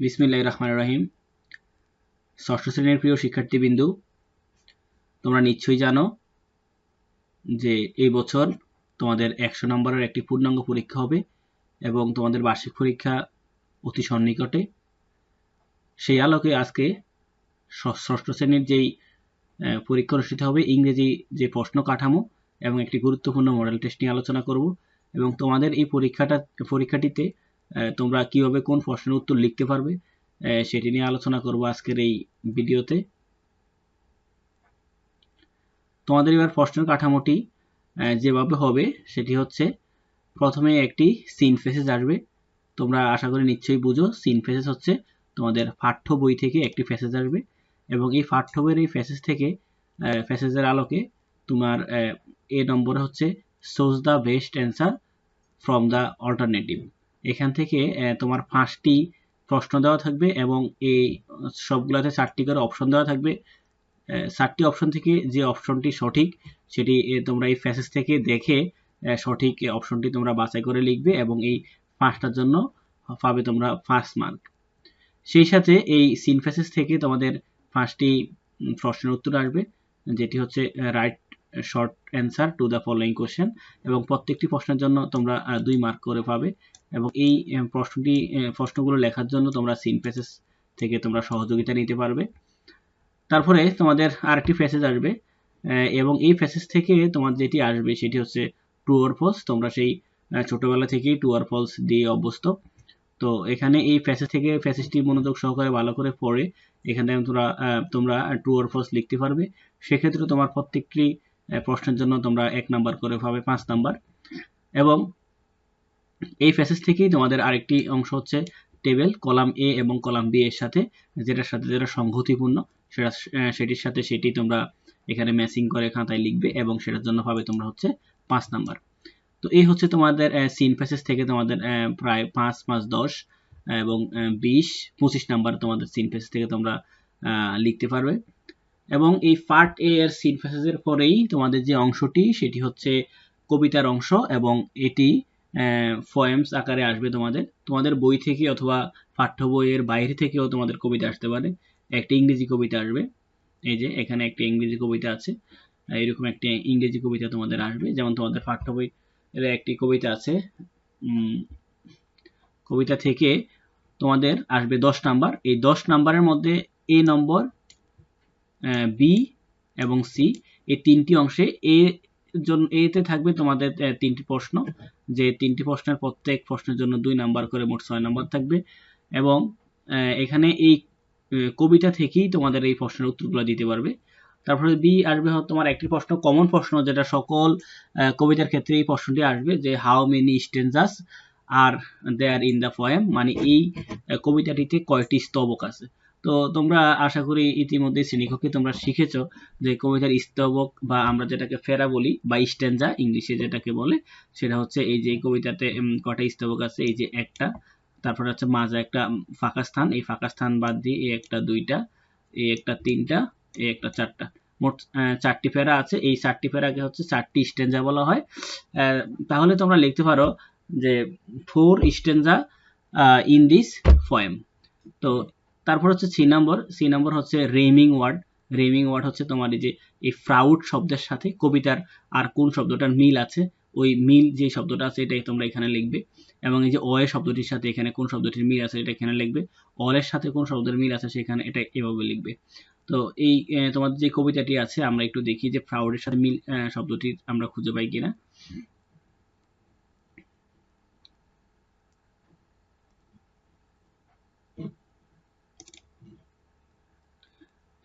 বিসমিল্লাহ রহমান রাহিম। ষষ্ঠ শ্রেণির প্রিয় শিক্ষার্থীবৃন্দু, তোমরা নিশ্চয়ই জানো যে এই বছর তোমাদের একশো নম্বরের একটি পূর্ণাঙ্গ পরীক্ষা হবে এবং তোমাদের বার্ষিক পরীক্ষা অতি সন্নিকটে। সেই আলোকে আজকে ষষ্ঠ শ্রেণির যেই পরীক্ষা অনুষ্ঠিত হবে, ইংরেজি যে প্রশ্ন কাঠামো এবং একটি গুরুত্বপূর্ণ মডেল টেস্ট নিয়ে আলোচনা করব এবং তোমাদের এই পরীক্ষাটা পরীক্ষাটিতে তোমরা কীভাবে কোন প্রশ্নের উত্তর লিখতে পারবে সেটি নিয়ে আলোচনা করব আজকের এই ভিডিওতে। তোমাদের এবার প্রশ্নের কাঠামোটি যেভাবে হবে সেটি হচ্ছে, প্রথমে একটি সিন ফেসেস আসবে। তোমরা আশা করি নিশ্চয়ই বুঝো সিন ফেসেস হচ্ছে তোমাদের পাঠ্য বই থেকে একটি ফেসেজ আসবে এবং এই পাঠ্য বইয়ের এই ফেসেজ থেকে ফেসেজের আলোকে তোমার, এ নম্বরে হচ্ছে choose the best answer from the alternative এখান থেকে তোমার পাঁচটি প্রশ্ন দেওয়া থাকবে এবং এই সবগুলোতে চারটি করে অপশন দেওয়া থাকবে। চারটি অপশন থেকে যে অপশনটি সঠিক, সেটি তোমরা এই ফ্যাসেজ থেকে দেখে সঠিক অপশনটি তোমরা বাছাই করে লিখবে এবং এই পাঁচটার জন্য পাবে তোমরা ফার্স্ট মার্ক সেই সাথে এই সিন ফ্যাসেজ থেকে তোমাদের পাঁচটি প্রশ্নের উত্তর আসবে, যেটি হচ্ছে write short answer to the following question এবং প্রত্যেকটি প্রশ্নের জন্য তোমরা দুই মার্ক করে পাবে। এবং এই প্রশ্নটি প্রশ্নগুলো লেখার জন্য তোমরা সিন প্যাসেজ থেকে তোমরা সহযোগিতা নিতে পারবে। তারপরে তোমাদের আরেকটি প্যাসেজ আসবে এবং এই প্যাসেজ থেকে তোমার যেটি আসবে সেটি হচ্ছে টু আর ফলস তোমরা সেই ছোটবেলা থেকেই টু আর ফলস দিয়ে অভ্যস্ত। তো এখানে এই প্যাসেজ থেকে প্যাসেজটি মনোযোগ সহকারে ভালো করে পড়ে, এখানে তোমরা তোমরা টু আর ফলস লিখতে পারবে। সেক্ষেত্রে তোমার প্রত্যেকটি প্রশ্নের জন্য তোমরা এক নাম্বার করে পাবে, পাঁচ নাম্বার এবং এই ফেসেস থেকেই তোমাদের আরেকটি অংশ হচ্ছে টেবিল কলাম এ এবং কলাম বি এর সাথে, যেটার সাথে যেটা সংহতিপূর্ণ সেটা সেটির সাথে সেটি তোমরা এখানে ম্যাচিং করে খাতায় লিখবে এবং সেটার জন্য পাবে তোমরা হচ্ছে পাঁচ নাম্বার তো এই হচ্ছে তোমাদের সিন ফেসেস থেকে তোমাদের প্রায় পাঁচ পাঁচ, দশ, এবং বিশ, পঁচিশ নাম্বার তোমাদের সিন ফেসেস থেকে তোমরা লিখতে পারবে। এবং এই পার্ট এ এর সিন ফেসেসের পরেই তোমাদের যে অংশটি, সেটি হচ্ছে কবিতার অংশ এবং এটি ফয়েমস আকারে আসবে তোমাদের। তোমাদের বই থেকে অথবা পাঠ্য বইয়ের বাইরে থেকেও তোমাদের কবিতা আসতে পারে। একটি ইংরেজি কবিতা আসবে। এই যে, এখানে একটি ইংরেজি কবিতা আছে। এরকম একটি ইংরেজি কবিতা তোমাদের আসবে। যেমন তোমাদের পাঠ্য বই এর একটি কবিতা আছে। কবিতা থেকে তোমাদের আসবে দশ নাম্বার। এই দশ নাম্বারের মধ্যে এ নম্বর বি এবং সি। এই তিনটি অংশে এ জন্য এতে থাকবে তোমাদের তিনটি প্রশ্ন। যে তিনটি প্রশ্নের প্রত্যেক প্রশ্নের জন্য দুই নাম্বার করে মোট ছয় নাম্বার থাকবে। এবং এখানে এই কবিতা থেকেই তোমাদের এই প্রশ্নের উত্তরগুলো দিতে পারবে। তারপরে বি আসবে তোমার একটি প্রশ্ন কমন প্রশ্ন, যেটা সকল কবিতার ক্ষেত্রে এই প্রশ্নটি আসবে, যে how many stanzas are there in the poem মানে এই কবিতাটিতে কয়টি স্তবক আছে? তো তোমরা আশা করি ইতিমধ্যে শ্রেণীকক্ষে তোমরা শিখেছ যে কবিতার স্তবক বা আমরা যেটাকে ফেরা বলি বা স্ট্যান্ডা ইংলিশে যেটাকে বলে, সেটা হচ্ছে এই যে কবিতাতে কটা স্তবক আছে, এই যে একটা, তারপরে হচ্ছে মাঝে একটা ফাঁকা স্থান, এই ফাঁকা স্থান বাদ দিয়ে এই একটা দুইটা, এই একটা তিনটা, এই একটা চারটা। মোট চারটি ফেরা আছে, এই চারটি ফেরাকে হচ্ছে চারটি স্টেঞ্জা বলা হয়। তাহলে তোমরা লিখতে পারো যে, four stanza in this poem. তো তারপর হচ্ছে সি নাম্বার সি নাম্বার হচ্ছে রেমিং ওয়ার্ড রেমিং ওয়ার্ড হচ্ছে তোমার এই যে, এই ফ্রাউড শব্দের সাথে কবিতার আর কোন শব্দটার মিল আছে, ওই মিল যে শব্দটা আছে এটাই তোমরা এখানে লিখবে। এবং এই যে অয়ে শব্দটির সাথে এখানে কোন শব্দটির মিল আছে এটা এখানে লিখবে। অলের সাথে কোন শব্দের মিল আছে সেখানে এটা এভাবে লিখবে। তো এই তোমাদের যে কবিতাটি আছে, আমরা একটু দেখি যে ফ্রাউডের সাথে মিল শব্দটি আমরা খুঁজে পাই কিনা।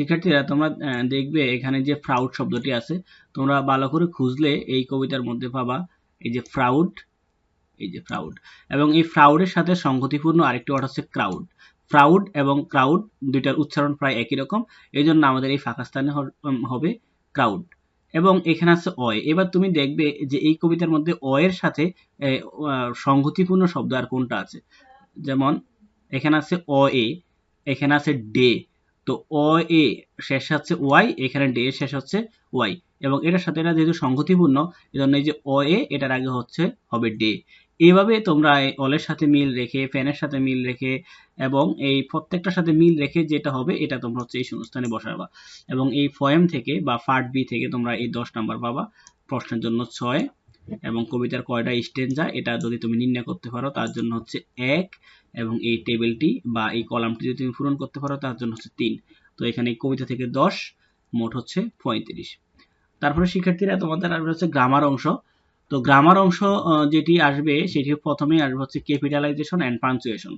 শিক্ষার্থীরা তোমরা দেখবে এখানে যে ফ্রাউড শব্দটি আছে, তোমরা ভালো করে খুঁজলে এই কবিতার মধ্যে পাবা, এই যে ফ্রাউড এই যে ফ্রাউড এবং এই ফ্রাউডের সাথে সংগতিপূর্ণ আরেকটি ওয়ার্ড হচ্ছে ক্রাউড ফ্রাউড এবং ক্রাউড দুইটার উচ্চারণ প্রায় একই রকম এই জন্য আমাদের এই ফাঁকা স্থানে হবে ক্রাউড এবং এখানে আছে অয়। এবার তুমি দেখবে যে এই কবিতার মধ্যে অয়ের সাথে সংগতিপূর্ণ শব্দ আর কোনটা আছে? যেমন, এখানে আছে অ এ এখানে আছে ডে তো অ, এ শেষ হচ্ছে ওয়াই, এখানে ডে শেষ হচ্ছে ওয়াই। এবং এটার সাথে এটা যেহেতু সংগতিপূর্ণ, এজন্য এই যে অ, এ, এটার আগে হচ্ছে হবে ডে। এইভাবে তোমরা এই অলের সাথে মিল রেখে ফ্যানের সাথে মিল রেখে, এবং এই প্রত্যেকটার সাথে মিল রেখে যেটা হবে, এটা তোমরা হচ্ছে এই শূন্যস্থানে বসাবা। এবং এই ফয়েম থেকে বা ফার্ট বি থেকে তোমরা এই দশ নাম্বার পাবা। প্রশ্নের জন্য ছয় এবং কবিতার কয়টা স্টেঞ্জা এটা যদি তুমি নির্ণয় করতে পারো, তার জন্য হচ্ছে এক এবং এই টেবিলটি বা এই কলামটি যদি তুমি পূরণ করতে পারো, তার জন্য হচ্ছে তিন। তো এখানে কবিতা থেকে দশ, মোট হচ্ছে পঁয়ত্রিশ। তারপরে শিক্ষার্থীরা, তোমাদের আসবে হচ্ছে গ্রামার অংশ। তো গ্রামার অংশ যেটি আসবে সেটি প্রথমেই আসবে হচ্ছে ক্যাপিটালাইজেশন অ্যান্ড পাঞ্চুয়েশন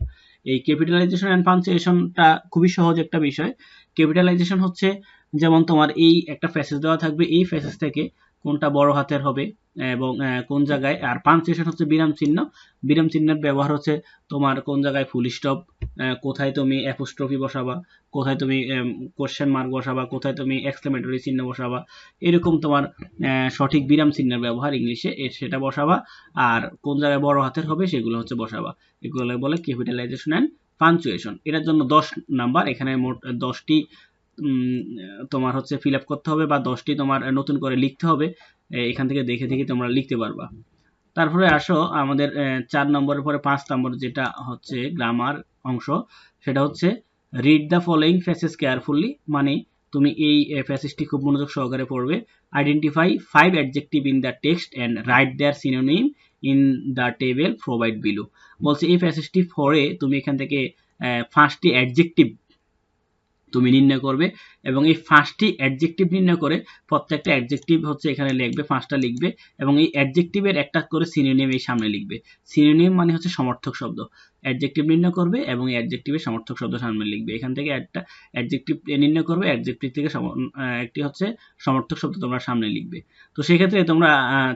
এই ক্যাপিটালাইজেশন অ্যান্ড পাঞ্চুয়েশনটা খুবই সহজ একটা বিষয়। ক্যাপিটালাইজেশন হচ্ছে, যেমন তোমার এই একটা ফ্যাসেজ দেওয়া থাকবে, এই ফ্যাসেজ থেকে কোনটা বড় হাতের হবে এবং কোন জায়গায়, আর পাঞ্চুয়েশন হচ্ছে বিরাম চিহ্ন। বিরাম চিহ্নের ব্যবহার হচ্ছে তোমার কোন জায়গায় ফুল স্টপ কোথায় তুমি অ্যাপোস্ট্রফি বসাবা, কোথায় তুমি কোশ্চেন মার্ক বসাবা, কোথায় তুমি এক্সক্লেমেটরি চিহ্ন বসাবা, এরকম তোমার সঠিক বিরাম চিহ্নের ব্যবহার ইংলিশে সেটা বসাবা, আর কোন জায়গায় বড় হাতের হবে সেগুলো হচ্ছে বসাবা। এগুলো বলে ক্যাপিটালাইজেশন অ্যান্ড পাঞ্চুয়েশন এটার জন্য দশ নাম্বার, এখানে মোট দশটি তোমার হচ্ছে ফিল আপ করতে হবে বা দশটি তোমার নতুন করে লিখতে হবে এখান থেকে দেখে দেখে তোমরা লিখতে পারবা। তারপরে আসো আমাদের চার নম্বরের পরে পাঁচ নম্বর যেটা হচ্ছে গ্রামার অংশ, সেটা হচ্ছে read the following passages carefully মানে তুমি এই ফ্যাসেসটি খুব মনোযোগ সহকারে পড়বে। Identify five adjective in the text and write their synonym in the table provide below বলছে এই ফ্যাসেসটি পড়ে তুমি এখান থেকে পাঁচটি অ্যাডজেক্টিভ তুমি নির্ণয় করবে এবং এই পাঁচটি অ্যাডজেক্টিভ নির্ণয় করে প্রত্যেকটা অ্যাডজেক্টিভ হচ্ছে এখানে লিখবে, পাঁচটা লিখবে এবং এই অ্যাডজেক্টিভের একটা করে সিনোনিম এই সামনে লিখবে। সিনোনিম মানে হচ্ছে সমর্থক শব্দ। অ্যাডজেক্টিভ নির্ণয় করবে এবং এই অ্যাডজেক্টিভের সমর্থক শব্দ সামনে লিখবে। এখান থেকে একটা অ্যাডজেক্টিভ নির্ণয় করবে অ্যাডজেক্টিভ থেকে একটি হচ্ছে সমর্থক শব্দ তোমরা সামনে লিখবে। তো সেক্ষেত্রে তোমরা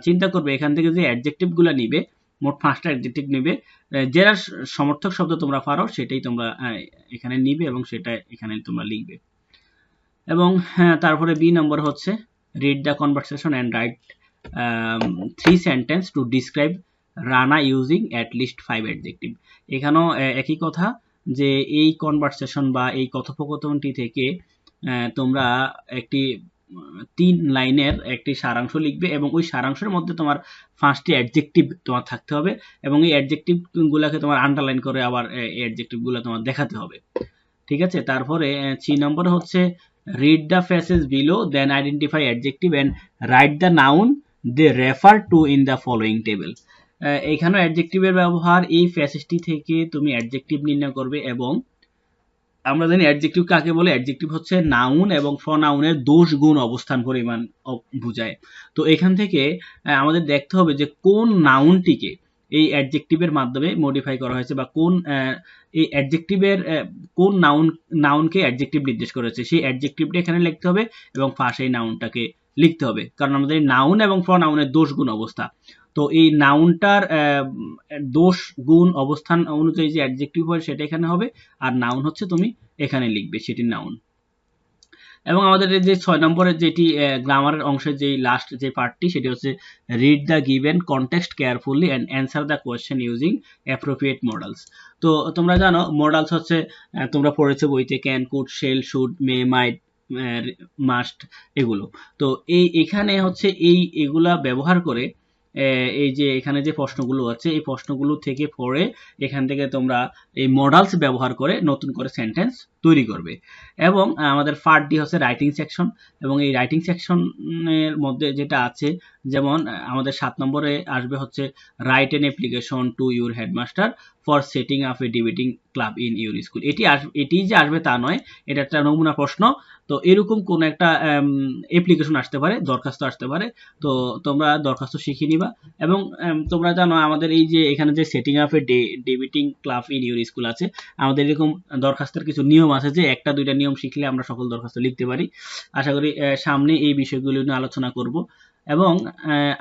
চিন্তা করবে এখান থেকে যে অ্যাডজেক্টিভগুলো নিবে মোট পাঁচটা অ্যাডজেক্টিভ নিবে। যেটা সমর্থক শব্দ তোমরা পারো সেটাই তোমরা এখানে নিবে এবং সেটা এখানে তোমরা লিখবে। এবং হ্যাঁ, তারপরে বি নম্বর হচ্ছে read the conversation and write three sentence to describe Rana using at least five adjective এখানেও একই কথা যে এই কনভারসেশন বা এই কথোপকথনটি থেকে তোমরা একটি তিন লাইনের একটি সারাংশ লিখবে এবং ওই সারাংশের মধ্যে তোমার পাঁচটি অ্যাডজেক্টিভ তোমার থাকতে হবে এবং এই অ্যাডজেক্টিভ গুলাকে তোমার আন্ডারলাইন করে আবার এই অ্যাডজেক্টিভগুলো তোমার দেখাতে হবে। ঠিক আছে? তারপরে সি নম্বর হচ্ছে read the passages below then identify adjective and write the noun they refer to in the following table এখানেও অ্যাডজেক্টিভের ব্যবহার, এই ফ্যাসেসটি থেকে তুমি অ্যাডজেক্টিভ নির্ণয় করবে এবং আমরা জানি অ্যাডজেক্টিভ কাকে বলে? অ্যাডজেক্টিভ হচ্ছে নাউন এবং প্রনাউনের দোষ গুণ অবস্থান পরিমাণ বুঝায়। তো এখান থেকে আমাদের দেখতে হবে যে কোন নাউনটিকে এই অ্যাডজেক্টিভের মাধ্যমে মডিফাই করা হয়েছে বা কোন এই অ্যাডজেক্টিভের কোন নাউন নাউনকে অ্যাডজেক্টিভ নির্দেশ করেছে সেই অ্যাডজেক্টিভটা এখানে লিখতে হবে এবং ফার্স্ট এই নাউনটাকে লিখতে হবে। কারণ আমাদের নাউন এবং প্রনাউনের দোষ গুণ অবস্থা। তো এই নাউনটার দোষ, গুণ, অবস্থান অনুযায়ী যে অ্যাডজেক্টিভ হয় সেটা এখানে হবে। আর নাউন হচ্ছে তুমি এখানে লিখবে সেটি নাউন এবং আমাদের যে ছয় নম্বরের যেটি গ্রামারের অংশের যে লাস্ট যে পার্টটি সেটি হচ্ছে read the given context carefully and answer the question using appropriate modals তো তোমরা জানো মডেলস হচ্ছে তোমরা পড়েছো বইতে can could shall should may might must এগুলো। তো এই, এখানে হচ্ছে এই, এগুলা ব্যবহার করে এই যে এখানে যে প্রশ্নগুলো আছে, এই প্রশ্নগুলো থেকে পড়ে এখান থেকে তোমরা এই মডেলস ব্যবহার করে নতুন করে সেন্টেন্স তৈরি করবে। এবং আমাদের পার্ট ডি হচ্ছে রাইটিং সেকশন এবং এই রাইটিং সেকশনের মধ্যে যেটা আছে, যেমন আমাদের সাত নম্বরে আসবে হচ্ছে write an application to your headmaster for setting up a debating club in your school এটি আস, এটি যে আসবে তা নয়, এটা একটা নমুনা প্রশ্ন। তো এরকম কোন একটা অ্যাপ্লিকেশন আসতে পারে, দরখাস্ত আসতে পারে। তো তোমরা দরখাস্ত শিখে নিবা এবং তোমরা জানো আমাদের এই যে এখানে যে setting up debating club in your school আছে, আমাদের এরকম দরখাস্তের কিছু নিয়ম আছে যে একটা, দুইটা নিয়ম শিখলে আমরা সকল দরখাস্ত লিখতে পারি। আশা করি সামনে এই বিষয়গুলো নিয়ে আলোচনা করব। এবং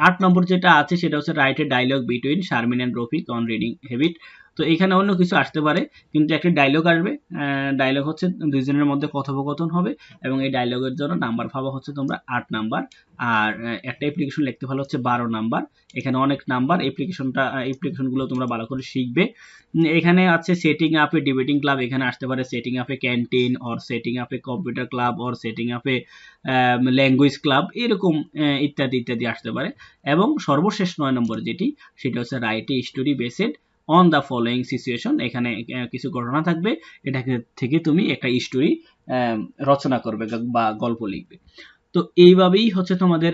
আট নম্বর যেটা আছে সেটা হচ্ছে write dialogue between Sharmin and Rafiq on reading habit তো এখানে অন্য কিছু আসতে পারে, কিন্তু একটি ডায়লগ আসবে। ডায়লগ হচ্ছে দুইজনের মধ্যে কথোপকথন হবে এবং এই ডায়লগের জন্য নাম্বার পাবা হচ্ছে তোমরা আট নাম্বার আর একটা অ্যাপ্লিকেশন লিখতে ভালো হচ্ছে বারো নাম্বার এখানে অনেক নাম্বার অ্যাপ্লিকেশনটা অ্যাপ্লিকেশনগুলো তোমরা ভালো করে শিখবে। এখানে আছে সেটিং আপে ডিবেটিং ক্লাব এখানে আসতে পারে সেটিং আপে ক্যান্টিন অর সেটিং আপে কম্পিউটার ক্লাব অর সেটিং আপে ল্যাঙ্গুয়েজ ক্লাব এরকম ইত্যাদি ইত্যাদি আসতে পারে। এবং সর্বশেষ নয় নম্বর যেটি, সেটা হচ্ছে write story based on the following situation এখানে কিছু ঘটনা থাকবে এটা থেকে তুমি একটা স্টোরি রচনা করবে বা গল্প লিখবে। তো এইভাবেই হচ্ছে তোমাদের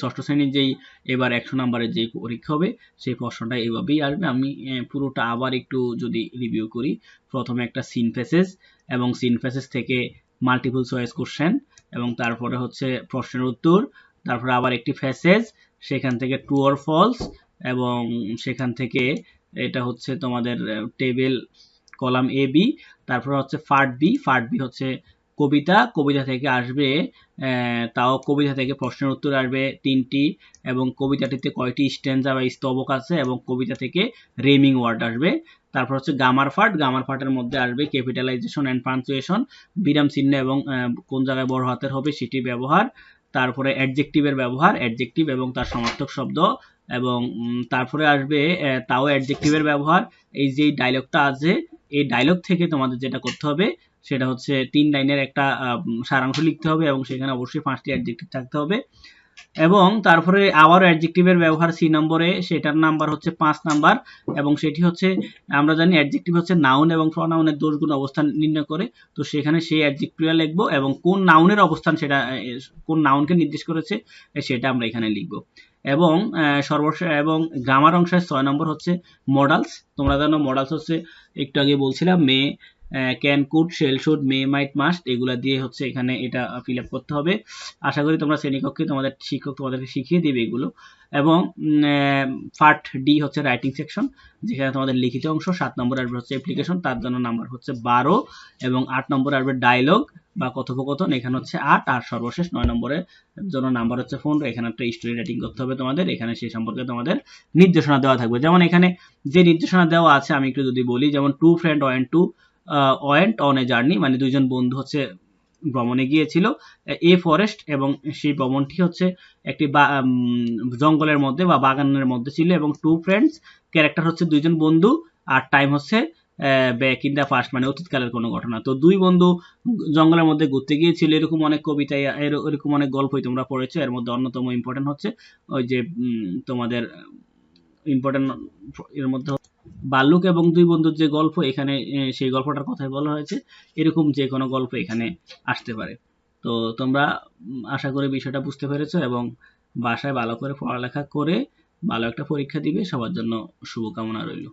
ষষ্ঠ শ্রেণির যেই, এবার একশো নাম্বারের যেই পরীক্ষা হবে, সেই প্রশ্নটা এইভাবেই আসবে। আমি পুরোটা আবার একটু যদি রিভিউ করি, প্রথমে একটা সিন ফেসেস এবং সিন ফেসেস থেকে মাল্টিপল চয়েস কোশ্চেন এবং তারপরে হচ্ছে প্রশ্নের উত্তর, তারপরে আবার একটি ফেসেস সেখান থেকে ট্রু অর ফলস এবং সেখান থেকে এটা হচ্ছে তোমাদের টেবিল কলাম এ বি তারপর হচ্ছে ফার্ট বি ফার্ট বি হচ্ছে কবিতা কবিতা থেকে আসবে তাও কবিতা থেকে প্রশ্নের উত্তর আসবে তিনটি এবং কবিতাটিতে কয়টি স্ট্যান্ডা বা স্তবক আছে এবং কবিতা থেকে রেমিং ওয়ার্ড আসবে। তারপর হচ্ছে গামার ফাট গামার ফাটের মধ্যে আসবে ক্যাপিটালাইজেশন অ্যান্ড পাঞ্চুয়েশন বিরাম চিহ্ন এবং কোন জায়গায় বড় হাতের হবে সেটি ব্যবহার, তারপরে অ্যাডজেক্টিভের ব্যবহার অ্যাডজেক্টিভ এবং তার সমার্থক শব্দ এবং তারপরে আসবে তাও অ্যাডজেক্টিভের ব্যবহার। এই যে ডায়লগটা আছে, এই ডায়লগ থেকে তোমাদের যেটা করতে হবে, সেটা হচ্ছে তিন লাইনের একটা সারাংশ লিখতে হবে এবং সেখানে অবশ্যই পাঁচটি অ্যাডজেক্টিভ থাকতে হবে। এবং তারপরে আবারও অ্যাডজেক্টিভের ব্যবহার সি নম্বরে, সেটার নাম্বার হচ্ছে পাঁচ নাম্বার এবং সেটি হচ্ছে, আমরা জানি অ্যাডজেক্টিভ হচ্ছে নাউন এবং প্রনাউনের দোষগুণ অবস্থান নির্ণয় করে। তো সেখানে সেই অ্যাডজেক্টিভটা লিখব এবং কোন নাউনের অবস্থান সেটা কোন নাউনকে নির্দেশ করেছে, সেটা আমরা এখানে লিখব। এবং সর্বশেষ এবং গ্রামার অংশের ছয় নম্বর হচ্ছে মডালস তোমরা জানো মডালস হচ্ছে, একটু আগে বলছিলাম, may can could shall should may might must এগুলা দিয়ে হচ্ছে এখানে এটা ফিল আপ করতে হবে। আশা করি তোমরা শ্রেণীকক্ষে তোমাদের শিক্ষক তোমাদেরকে শিখিয়ে দিবে এগুলো। এবং পার্ট ডি হচ্ছে রাইটিং সেকশন যেখানে তোমাদের লিখিত অংশ, সাত নম্বর আসবে হচ্ছে অ্যাপ্লিকেশন তার জন্য নাম্বার হচ্ছে বারো, এবং আট নম্বর আসবে ডায়লগ বা কথোপকথন, এখানে হচ্ছে আট, আর সর্বশেষ নয় নম্বরের জন্য নাম্বার হচ্ছে পনেরো, এখানে একটা স্টোরি রাইটিং করতে হবে তোমাদের, এখানে সেই সম্পর্কে তোমাদের নির্দেশনা দেওয়া থাকবে। যেমন এখানে যে নির্দেশনা দেওয়া আছে, আমি একটু যদি বলি, যেমন two friend when two went on a journey মানে দুইজন বন্ধু হচ্ছে ভ্রমণে গিয়েছিল, এ ফরেস্ট এবং সেই ভ্রমণটি হচ্ছে একটি জঙ্গলের মধ্যে বা বাগানের মধ্যে ছিল এবং টু ফ্রেন্ডস, ক্যারেক্টার হচ্ছে দুইজন বন্ধু আর টাইম হচ্ছে ব্যাক ইন দ্য ফার্স্ট মানে অতীতকালের কোনো ঘটনা। তো দুই বন্ধু জঙ্গলের মধ্যে ঘুরতে গিয়েছিল, এরকম অনেক কবিতায় এর- এরকম অনেক গল্পই তোমরা পড়েছো, এর মধ্যে অন্যতম ইম্পর্টেন্ট হচ্ছে ওই যে তোমাদের ইম্পর্টেন্ট এর মধ্যে বাল্লুক এবং দুই বন্ধুর যে গল্প, এখানে সেই গল্পটার কথাই বলা হয়েছে। এরকম যে কোনো গল্প এখানে আসতে পারে। তো তোমরা আশা করি বিষয়টা বুঝতে পেরেছ এবং বাসায় ভালো করে পড়ালেখা করে ভালো একটা পরীক্ষা দিবে। সবার জন্য শুভকামনা রইল।